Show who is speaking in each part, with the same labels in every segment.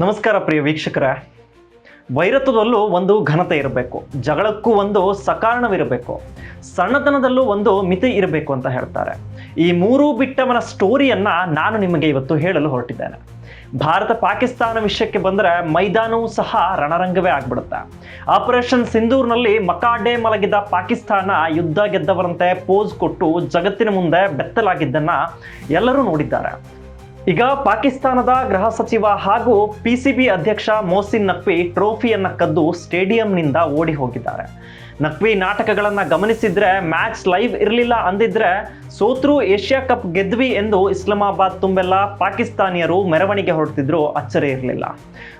Speaker 1: ನಮಸ್ಕಾರ ಪ್ರಿಯ ವೀಕ್ಷಕರೇ. ವೈರತ್ವದಲ್ಲೂ ಒಂದು ಘನತೆ ಇರಬೇಕು. ಜಗಳಕ್ಕೂ ಒಂದು ಸಕಾರಣವಿರಬೇಕು. ಸಣ್ಣತನದಲ್ಲೂ ಒಂದು ಮಿತಿ ಇರಬೇಕು ಅಂತ ಹೇಳ್ತಾರೆ. ಈ ಮೂರೂ ಬಿಟ್ಟವನ ಸ್ಟೋರಿಯನ್ನ ನಾನು ನಿಮಗೆ ಇವತ್ತು ಹೇಳಲು ಹೊರಟಿದ್ದೇನೆ. ಭಾರತ ಪಾಕಿಸ್ತಾನ ವಿಷಯಕ್ಕೆ ಬಂದರೆ ಮೈದಾನವೂ ಸಹ ರಣರಂಗವೇ ಆಗ್ಬಿಡುತ್ತೆ. ಆಪರೇಷನ್ ಸಿಂಧೂರ್ನಲ್ಲಿ ಮಕಾಡೆ ಮಲಗಿದ ಪಾಕಿಸ್ತಾನ ಯುದ್ಧ ಗೆದ್ದವರಂತೆ ಪೋಸ್ ಕೊಟ್ಟು ಜಗತ್ತಿನ ಮುಂದೆ ಬೆತ್ತಲಾಗಿದ್ದನ್ನ ಎಲ್ಲರೂ ನೋಡಿದ್ದಾರೆ. ಈಗ ಪಾಕಿಸ್ತಾನದ ಗೃಹ ಸಚಿವ ಹಾಗೂ ಪಿಸಿಬಿ ಅಧ್ಯಕ್ಷ ಮೋಸಿನ್ ನಕ್ವಿ ಟ್ರೋಫಿಯನ್ನ ಕದ್ದು ಸ್ಟೇಡಿಯಂನಿಂದ ಓಡಿ ಹೋಗಿದ್ದಾರೆ. ನಕ್ವಿ ನಾಟಕಗಳನ್ನ ಗಮನಿಸಿದ್ರೆ ಮ್ಯಾಚ್ ಲೈವ್ ಇರಲಿಲ್ಲ ಅಂದಿದ್ರೆ ಸೋತ್ರು ಏಷ್ಯಾ ಕಪ್ ಗೆದ್ವಿ ಎಂದು ಇಸ್ಲಾಮಾಬಾದ್ ತುಂಬೆಲ್ಲ ಪಾಕಿಸ್ತಾನಿಯರು ಮೆರವಣಿಗೆ ಹೊರಡ್ತಿದ್ರು, ಅಚ್ಚರಿ ಇರಲಿಲ್ಲ.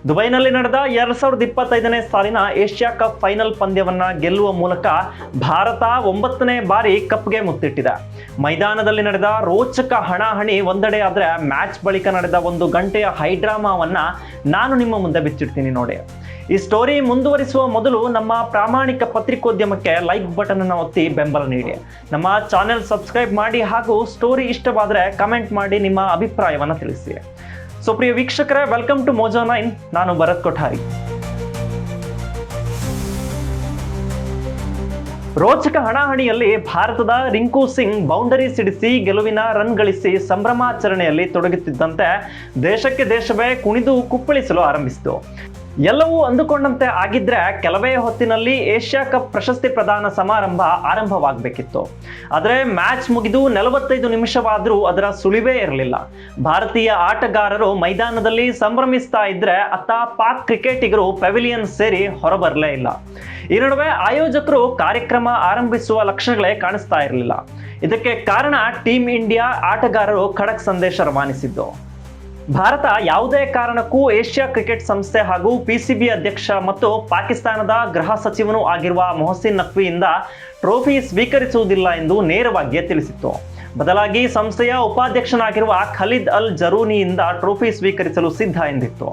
Speaker 1: ದುಬೈನಲ್ಲಿ ನಡೆದ ಎರಡ್ ಸಾವಿರದ ಇಪ್ಪತ್ತೈದನೇ ಸಾಲಿನ ಏಷ್ಯಾ ಕಪ್ ಫೈನಲ್ ಪಂದ್ಯವನ್ನ ಗೆಲ್ಲುವ ಮೂಲಕ ಭಾರತ ಒಂಬತ್ತನೇ ಬಾರಿ ಕಪ್ಗೆ ಮುತ್ತಿಟ್ಟಿದೆ. ಮೈದಾನದಲ್ಲಿ ನಡೆದ ರೋಚಕ ಹಣಾಹಣಿ ಒಂದೆಡೆ ಆದ್ರೆ ಮ್ಯಾಚ್ ಬಳಿಕ ನಡೆದ ಒಂದು ಗಂಟೆಯ ಹೈಡ್ರಾಮಾವನ್ನ ನಾನು ನಿಮ್ಮ ಮುಂದೆ ಬಿಚ್ಚಿಡ್ತೀನಿ ನೋಡಿ. ಈ ಸ್ಟೋರಿ ಮುಂದುವರಿಸುವ ಮೊದಲು ನಮ್ಮ ಪ್ರಾಮಾಣಿಕ ಪತ್ರಿಕೋದ್ಯಮಕ್ಕೆ ಲೈಕ್ ಬಟನ್ ಅನ್ನು ಒತ್ತಿ ಬೆಂಬಲ ನೀಡಿ. ನಮ್ಮ ಚಾನೆಲ್ ಸಬ್ಸ್ಕ್ರೈಬ್ ಮಾಡಿ ಹಾಗೂ ಸ್ಟೋರಿ ಇಷ್ಟವಾದರೆ ಕಮೆಂಟ್ ಮಾಡಿ ನಿಮ್ಮ ಅಭಿಪ್ರಾಯವನ್ನು ತಿಳಿಸಿ. ಸೊ ಪ್ರಿಯ ವೀಕ್ಷಕರೇ ವೆಲ್ಕಮ್ ಟು ಮೋಜೋ ನೈನ್ ನಾನು ಭರತ್ ಕೊಠಾರಿ. ರೋಚಕ ಹಣಾಹಣಿಯಲ್ಲಿ ಭಾರತದ ರಿಂಕು ಸಿಂಗ್ ಬೌಂಡರಿ ಸಿಡಿಸಿ ಗೆಲುವಿನ ರನ್ ಗಳಿಸಿ ಸಂಭ್ರಮಾಚರಣೆಯಲ್ಲಿ ತೊಡಗುತ್ತಿದ್ದಂತೆ ದೇಶಕ್ಕೆ ದೇಶವೇ ಕುಣಿದು ಕುಪ್ಪಳಿಸಲು ಆರಂಭಿಸಿತು. ಎಲ್ಲವೂ ಅಂದುಕೊಂಡಂತೆ ಆಗಿದ್ರೆ ಕೆಲವೇ ಹೊತ್ತಿನಲ್ಲಿ ಏಷ್ಯಾ ಕಪ್ ಪ್ರಶಸ್ತಿ ಪ್ರದಾನ ಸಮಾರಂಭ ಆರಂಭವಾಗಬೇಕಿತ್ತು. ಆದರೆ ಮ್ಯಾಚ್ ಮುಗಿದು ನಲವತ್ತೈದು ನಿಮಿಷವಾದರೂ ಅದರ ಸುಳಿವೇ ಇರಲಿಲ್ಲ. ಭಾರತೀಯ ಆಟಗಾರರು ಮೈದಾನದಲ್ಲಿ ಸಂಭ್ರಮಿಸ್ತಾ ಇದ್ರೆ ಅತ್ತ ಪಾಕ್ ಕ್ರಿಕೆಟಿಗರು ಪೆವಿಲಿಯನ್ ಸೇರಿ ಹೊರಬರಲೇ ಇಲ್ಲ. ಈ ನಡುವೆ ಆಯೋಜಕರು ಕಾರ್ಯಕ್ರಮ ಆರಂಭಿಸುವ ಲಕ್ಷಣಗಳೇ ಕಾಣಿಸ್ತಾ ಇರಲಿಲ್ಲ. ಇದಕ್ಕೆ ಕಾರಣ ಟೀಮ್ ಇಂಡಿಯಾ ಆಟಗಾರರು ಖಡಕ್ ಸಂದೇಶ ರವಾನಿಸಿದ್ದು. ಭಾರತ ಯಾವುದೇ ಕಾರಣಕ್ಕೂ ಏಷ್ಯಾ ಕ್ರಿಕೆಟ್ ಸಂಸ್ಥೆ ಹಾಗೂ ಪಿಸಿಬಿ ಅಧ್ಯಕ್ಷ ಮತ್ತು ಪಾಕಿಸ್ತಾನದ ಗೃಹ ಸಚಿವನೂ ಆಗಿರುವ ಮೊಹಸಿನ್ ನಖ್ವಿಯಿಂದ ಟ್ರೋಫಿ ಸ್ವೀಕರಿಸುವುದಿಲ್ಲ ಎಂದು ನೇರವಾಗಿಯೇ ತಿಳಿಸಿತ್ತು. ಬದಲಾಗಿ ಸಂಸ್ಥೆಯ ಉಪಾಧ್ಯಕ್ಷನಾಗಿರುವ ಖಲೀದ್ ಅಲ್ ಜರೂನಿಯಿಂದ ಟ್ರೋಫಿ ಸ್ವೀಕರಿಸಲು ಸಿದ್ಧ ಎಂದಿತ್ತು.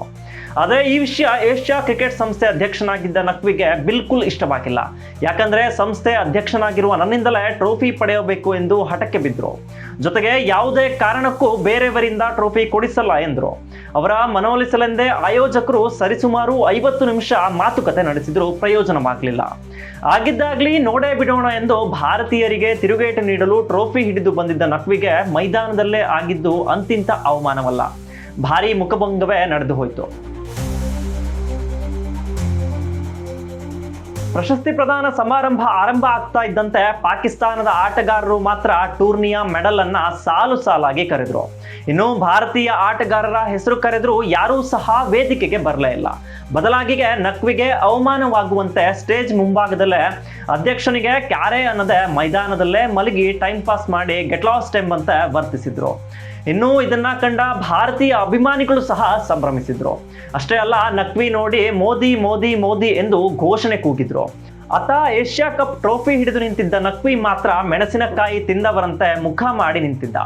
Speaker 1: ಆದರೆ ಈ ವಿಷಯ ಏಷ್ಯಾ ಕ್ರಿಕೆಟ್ ಸಂಸ್ಥೆ ಅಧ್ಯಕ್ಷನಾಗಿದ್ದ ನಕ್ವಿಗೆ ಬಿಲ್ಕುಲ್ ಇಷ್ಟವಾಗಿಲ್ಲ. ಯಾಕಂದ್ರೆ ಸಂಸ್ಥೆ ಅಧ್ಯಕ್ಷನಾಗಿರುವ ನನ್ನಿಂದಲೇ ಟ್ರೋಫಿ ಪಡೆಯಬೇಕು ಎಂದು ಹಠಕ್ಕೆ ಬಿದ್ದರು ಜೊತೆಗೆ ಯಾವುದೇ ಕಾರಣಕ್ಕೂ ಬೇರೆಯವರಿಂದ ಟ್ರೋಫಿ ಕೊಡಿಸಲ್ಲ ಎಂದರು. ಅವರ ಮನವೊಲಿಸಲೆಂದೇ ಆಯೋಜಕರು ಸರಿಸುಮಾರು ಐವತ್ತು ನಿಮಿಷ ಮಾತುಕತೆ ನಡೆಸಿದರೂ ಪ್ರಯೋಜನವಾಗಲಿಲ್ಲ. ಆಗಿದ್ದಾಗ್ಲಿ ನೋಡೇ ಬಿಡೋಣ ಎಂದು ಭಾರತೀಯರಿಗೆ ತಿರುಗೇಟು ನೀಡಲು ಟ್ರೋಫಿ ಹಿಡಿದು ಬಂದಿದ್ದ ನಕ್ವಿಗೆ ಮೈದಾನದಲ್ಲೇ ಆಗಿದ್ದು ಅಂತಿಂತ ಅವಮಾನವಲ್ಲ. ಭಾರೀ ಮುಖಭಂಗವೇ ನಡೆದು ಹೋಯಿತು. ಪ್ರಶಸ್ತಿ ಪ್ರದಾನ ಸಮಾರಂಭ ಆರಂಭ ಆಗ್ತಾ ಇದ್ದಂತೆ ಪಾಕಿಸ್ತಾನದ ಆಟಗಾರರು ಮಾತ್ರ ಟೂರ್ನಿಯ ಮೆಡಲ್ ಅನ್ನ ಸಾಲು ಸಾಲಾಗಿ ಕರೆದ್ರು. ಇನ್ನು ಭಾರತೀಯ ಆಟಗಾರರ ಹೆಸರು ಕರೆದ್ರು ಯಾರೂ ಸಹ ವೇದಿಕೆಗೆ ಬರಲೇ ಇಲ್ಲ. ಬದಲಾಗಿಗೆ ನಕ್ವಿಗೆ ಅವಮಾನವಾಗುವಂತೆ ಸ್ಟೇಜ್ ಮುಂಭಾಗದಲ್ಲೇ ಅಧ್ಯಕ್ಷನಿಗೆ ಕ್ಯಾರೆ ಅನ್ನದೆ ಮೈದಾನದಲ್ಲೇ ಮಲಗಿ ಟೈಮ್ ಪಾಸ್ ಮಾಡಿ ಗೆಟ್ ಲಾಸ್ಟ್ ಎಂಬಂತೆ ವರ್ತಿಸಿದ್ರು. ಇನ್ನು ಇದನ್ನ ಕಂಡ ಭಾರತೀಯ ಅಭಿಮಾನಿಗಳು ಸಹ ಸಂಭ್ರಮಿಸಿದ್ರು. ಅಷ್ಟೇ ಅಲ್ಲ, ನಕ್ವಿ ನೋಡಿ ಮೋದಿ ಮೋದಿ ಮೋದಿ ಎಂದು ಘೋಷಣೆ ಕೂಗಿದ್ರು. ಆತ ಏಷ್ಯಾ ಕಪ್ ಟ್ರೋಫಿ ಹಿಡಿದು ನಿಂತಿದ್ದ ನಕ್ವಿ ಮಾತ್ರ ಮೆಣಸಿನಕಾಯಿ ತಿಂದವರಂತೆ ಮುಖ ಮಾಡಿ ನಿಂತಿದ್ದ.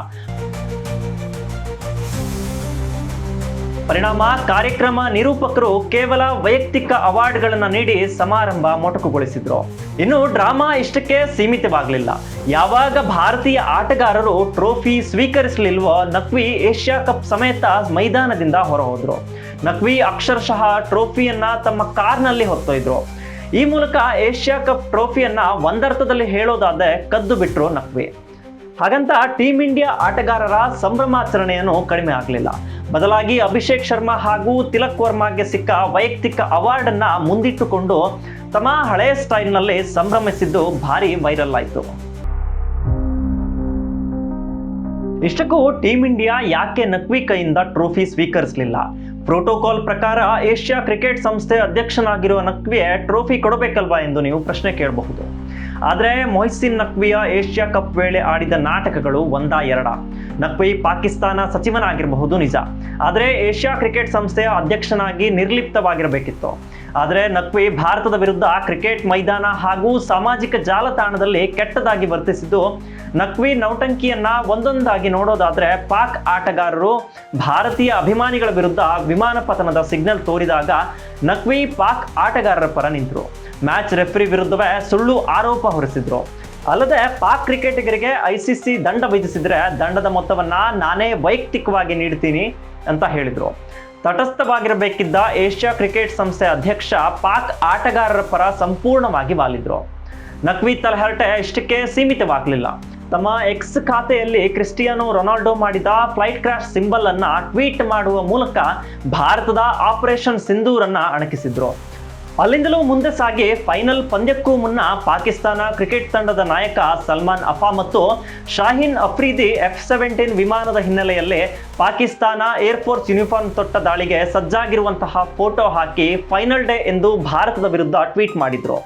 Speaker 1: ಪರಿಣಾಮ ಕಾರ್ಯಕ್ರಮ ನಿರೂಪಕರು ಕೇವಲ ವೈಯಕ್ತಿಕ ಅವಾರ್ಡ್ಗಳನ್ನು ನೀಡಿ ಸಮಾರಂಭ ಮೊಟಕುಗೊಳಿಸಿದ್ರು. ಇನ್ನು ಡ್ರಾಮಾ ಇಷ್ಟಕ್ಕೆ ಸೀಮಿತವಾಗಲಿಲ್ಲ. ಯಾವಾಗ ಭಾರತೀಯ ಆಟಗಾರರು ಟ್ರೋಫಿ ಸ್ವೀಕರಿಸಲಿಲ್ವೋ ನಕ್ವಿ ಏಷ್ಯಾ ಕಪ್ ಸಮೇತ ಮೈದಾನದಿಂದ ಹೊರಹೋದ್ರು. ನಕ್ವಿ ಅಕ್ಷರಶಃ ಟ್ರೋಫಿಯನ್ನ ತಮ್ಮ ಕಾರ್ನಲ್ಲಿ ಹೊತ್ತೊಯ್ದ್ರು. ಈ ಮೂಲಕ ಏಷ್ಯಾ ಕಪ್ ಟ್ರೋಫಿಯನ್ನ ಒಂದರ್ಥದಲ್ಲಿ ಹೇಳೋದಾದ್ರೆ ಕದ್ದು ಬಿಟ್ರು ನಕ್ವಿ. ಹಾಗಂತ ಟೀಮ್ ಇಂಡಿಯಾ ಆಟಗಾರರ ಸಂಭ್ರಮಾಚರಣೆಯನ್ನು ಕಡಿಮೆ ಆಗಲಿಲ್ಲ. ಬದಲಾಗಿ ಅಭಿಷೇಕ್ ಶರ್ಮಾ ಹಾಗೂ ತಿಲಕ್ ವರ್ಮಾಗೆ ಸಿಕ್ಕ ವೈಯಕ್ತಿಕ ಅವಾರ್ಡ್ ಅನ್ನ ಮುಂದಿಟ್ಟುಕೊಂಡು ತಮ್ಮ ಹಳೆಯ ಸ್ಟೈಲ್ನಲ್ಲಿ ಸಂಭ್ರಮಿಸಿದ್ದು ಭಾರಿ ವೈರಲ್ ಆಯಿತು. ಇಷ್ಟಕ್ಕೂ ಟೀಮ್ ಇಂಡಿಯಾ ಯಾಕೆ ನಕ್ವಿ ಕೈಯಿಂದ ಟ್ರೋಫಿ ಸ್ವೀಕರಿಸಲಿಲ್ಲ? ಪ್ರೋಟೋಕಾಲ್ ಪ್ರಕಾರ ಏಷ್ಯಾ ಕ್ರಿಕೆಟ್ ಸಂಸ್ಥೆ ಅಧ್ಯಕ್ಷನಾಗಿರುವ ನಕ್ವಿಯೇ ಟ್ರೋಫಿ ಕೊಡಬೇಕಲ್ವಾ ಎಂದು ನೀವು ಪ್ರಶ್ನೆ ಕೇಳಬಹುದು. ಆದರೆ ಮೊಹಿಸಿನ್ ನಕ್ವಿಯ ಏಷ್ಯಾ ಕಪ್ ವೇಳೆ ಆಡಿದ ನಾಟಕಗಳು ಒಂದ ಎರಡ. ನಕ್ವಿ ಪಾಕಿಸ್ತಾನ ಸಚಿವನಾಗಿರಬಹುದು ನಿಜ. ಆದರೆ ಏಷ್ಯಾ ಕ್ರಿಕೆಟ್ ಸಂಸ್ಥೆಯ ಅಧ್ಯಕ್ಷನಾಗಿ ನಿರ್ಲಿಪ್ತವಾಗಿರಬೇಕಿತ್ತು. ಆದರೆ ನಕ್ವಿ ಭಾರತದ ವಿರುದ್ಧ ಕ್ರಿಕೆಟ್ ಮೈದಾನ ಹಾಗೂ ಸಾಮಾಜಿಕ ಜಾಲತಾಣದಲ್ಲಿ ಕೆಟ್ಟದಾಗಿ ವರ್ತಿಸಿದ್ದು ನಕ್ವಿ ನೌಟಂಕಿಯನ್ನ ಒಂದೊಂದಾಗಿ ನೋಡೋದಾದ್ರೆ ಪಾಕ್ ಆಟಗಾರರು ಭಾರತೀಯ ಅಭಿಮಾನಿಗಳ ವಿರುದ್ಧ ವಿಮಾನ ಪತನದ ಸಿಗ್ನಲ್ ತೋರಿದಾಗ ನಕ್ವಿ ಪಾಕ್ ಆಟಗಾರರ ಪರ ನಿಂತರು. ಮ್ಯಾಚ್ ರೆಫ್ರಿ ವಿರುದ್ಧವೇ ಸುಳ್ಳು ಆರೋಪ ಹೊರಿಸಿದ್ರು. ಅಲ್ಲದೆ ಪಾಕ್ ಕ್ರಿಕೆಟಿಗರಿಗೆ ಐಸಿಸಿ ದಂಡ ವಿಧಿಸಿದ್ರೆ ದಂಡದ ಮೊತ್ತವನ್ನ ನಾನೇ ವೈಯಕ್ತಿಕವಾಗಿ ನೀಡ್ತೀನಿ ಅಂತ ಹೇಳಿದ್ರು. ತಟಸ್ಥವಾಗಿರಬೇಕಿದ್ದ ಏಷ್ಯಾ ಕ್ರಿಕೆಟ್ ಸಂಸ್ಥೆ ಅಧ್ಯಕ್ಷ ಪಾಕ್ ಆಟಗಾರರ ಪರ ಸಂಪೂರ್ಣವಾಗಿ ವಾಲಿದ್ರು. ನಕ್ವಿ ತಲಹರಟೆ ಇಷ್ಟಕ್ಕೆ ಸೀಮಿತವಾಗಲಿಲ್ಲ. ತಮ್ಮ ಎಕ್ಸ್ ಖಾತೆಯಲ್ಲಿ ಕ್ರಿಸ್ಟಿಯಾನೊ ರೊನಾಲ್ಡೋ ಮಾಡಿದ ಫ್ಲೈಟ್ ಕ್ರಾಶ್ ಸಿಂಬಲ್ ಅನ್ನ ಟ್ವೀಟ್ ಮಾಡುವ ಮೂಲಕ ಭಾರತದ ಆಪರೇಷನ್ ಸಿಂಧೂರನ್ನ ಅಣಕಿಸಿದ್ರು. ಅಲ್ಲಿಂದಲೂ ಮುಂದೆ ಸಾಗಿ ಫೈನಲ್ ಪಂದ್ಯಕ್ಕೂ ಮುನ್ನ ಪಾಕಿಸ್ತಾನ ಕ್ರಿಕೆಟ್ ತಂಡದ ನಾಯಕ ಸಲ್ಮಾನ್ ಅಫಾ ಮತ್ತು ಶಾಹೀನ್ ಅಫ್ರೀದಿ ಎಫ್ ಸೆವೆಂಟೀನ್ ವಿಮಾನದ ಹಿನ್ನೆಲೆಯಲ್ಲಿ ಪಾಕಿಸ್ತಾನ ಏರ್ಫೋರ್ಸ್ ಯೂನಿಫಾರ್ಮ್ ತೊಟ್ಟ ದಾಳಿಗೆ ಸಜ್ಜಾಗಿರುವಂತಹ ಫೋಟೋ ಹಾಕಿ ಫೈನಲ್ ಡೇ ಎಂದು ಭಾರತದ ವಿರುದ್ಧ ಟ್ವೀಟ್ ಮಾಡಿದ್ರು.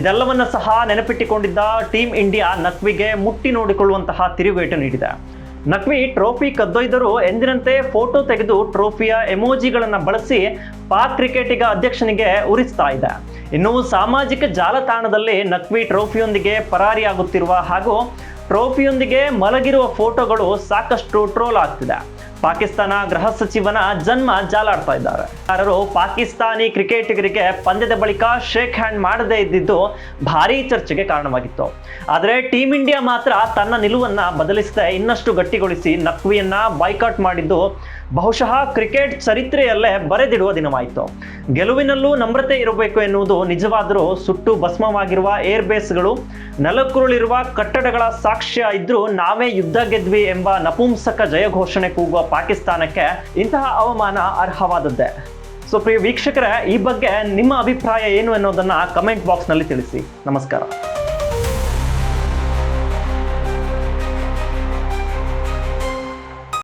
Speaker 1: ಇದೆಲ್ಲವನ್ನ ಸಹ ನೆನಪಿಟ್ಟುಕೊಂಡಿದ್ದ ಟೀಮ್ ಇಂಡಿಯಾ ನಕ್ವಿಗೆ ಮುಟ್ಟಿ ನೋಡಿಕೊಳ್ಳುವಂತಹ ತಿರುಗೇಟು ನೀಡಿದೆ. ನಕ್ವಿ ಟ್ರೋಫಿ ಕದ್ದೊಯ್ದರು ಎಂದಿನಂತೆ ಫೋಟೋ ತೆಗೆದು ಟ್ರೋಫಿಯ ಎಮೋಜಿಗಳನ್ನು ಬಳಸಿ ಪಾಕ್ ಕ್ರಿಕೆಟಿಗ ಅಧ್ಯಕ್ಷನಿಗೆ ಉರಿಸ್ತಾ ಇದೆ. ಇನ್ನು ಸಾಮಾಜಿಕ ಜಾಲತಾಣದಲ್ಲಿ ನಕ್ವಿ ಟ್ರೋಫಿಯೊಂದಿಗೆ ಪರಾರಿಯಾಗುತ್ತಿರುವ ಹಾಗೂ ಟ್ರೋಫಿಯೊಂದಿಗೆ ಮಲಗಿರುವ ಫೋಟೋಗಳು ಸಾಕಷ್ಟು ಟ್ರೋಲ್ ಆಗ್ತಿದೆ. ಪಾಕಿಸ್ತಾನ ಗೃಹ ಸಚಿವನ ಜನ್ಮ ಜಾಲಾಡ್ತಾ ಇದ್ದಾರೆ. ಯಾರು ಪಾಕಿಸ್ತಾನಿ ಕ್ರಿಕೆಟಿಗರಿಗೆ ಪಂದ್ಯದ ಬಳಿಕ ಶೇಕ್ ಹ್ಯಾಂಡ್ ಮಾಡದೇ ಇದ್ದಿದ್ದು ಭಾರೀ ಚರ್ಚೆಗೆ ಕಾರಣವಾಗಿತ್ತು. ಆದರೆ ಟೀಮ್ ಇಂಡಿಯಾ ಮಾತ್ರ ತನ್ನ ನಿಲುವನ್ನ ಬದಲಿಸದೆ ಇನ್ನಷ್ಟು ಗಟ್ಟಿಗೊಳಿಸಿ ನಕ್ವಿಯನ್ನ ಬಾಯ್ಕಾಟ್ ಮಾಡಿದ್ದು ಬಹುಶಃ ಕ್ರಿಕೆಟ್ ಚರಿತ್ರೆಯಲ್ಲೇ ಬರೆದಿಡುವ ದಿನವಾಯಿತು. ಗೆಲುವಿನಲ್ಲೂ ನಮ್ರತೆ ಇರಬೇಕು ಎನ್ನುವುದು ನಿಜವಾದರೂ ಸುಟ್ಟು ಭಸ್ಮವಾಗಿರುವ ಏರ್ ಬೇಸ್ಗಳು ನೆಲಕ್ಕುರುಳಿರುವ ಕಟ್ಟಡಗಳ ಸಾಕ್ಷ್ಯ ಇದ್ರೂ ನಾವೇ ಯುದ್ಧ ಗೆದ್ವಿ ಎಂಬ ನಪುಂಸಕ ಜಯ ಘೋಷಣೆ ಕೂಗುವ ಪಾಕಿಸ್ತಾನಕ್ಕೆ ಇಂತಹ ಅವಮಾನ ಅರ್ಹವಾದದ್ದೇ? ಸೊ ಪ್ರಿಯ ವೀಕ್ಷಕರೇ, ಈ ಬಗ್ಗೆ ನಿಮ್ಮ ಅಭಿಪ್ರಾಯ ಏನು ಎನ್ನುವುದನ್ನು ಕಮೆಂಟ್ ಬಾಕ್ಸ್ನಲ್ಲಿ ತಿಳಿಸಿ. ನಮಸ್ಕಾರ.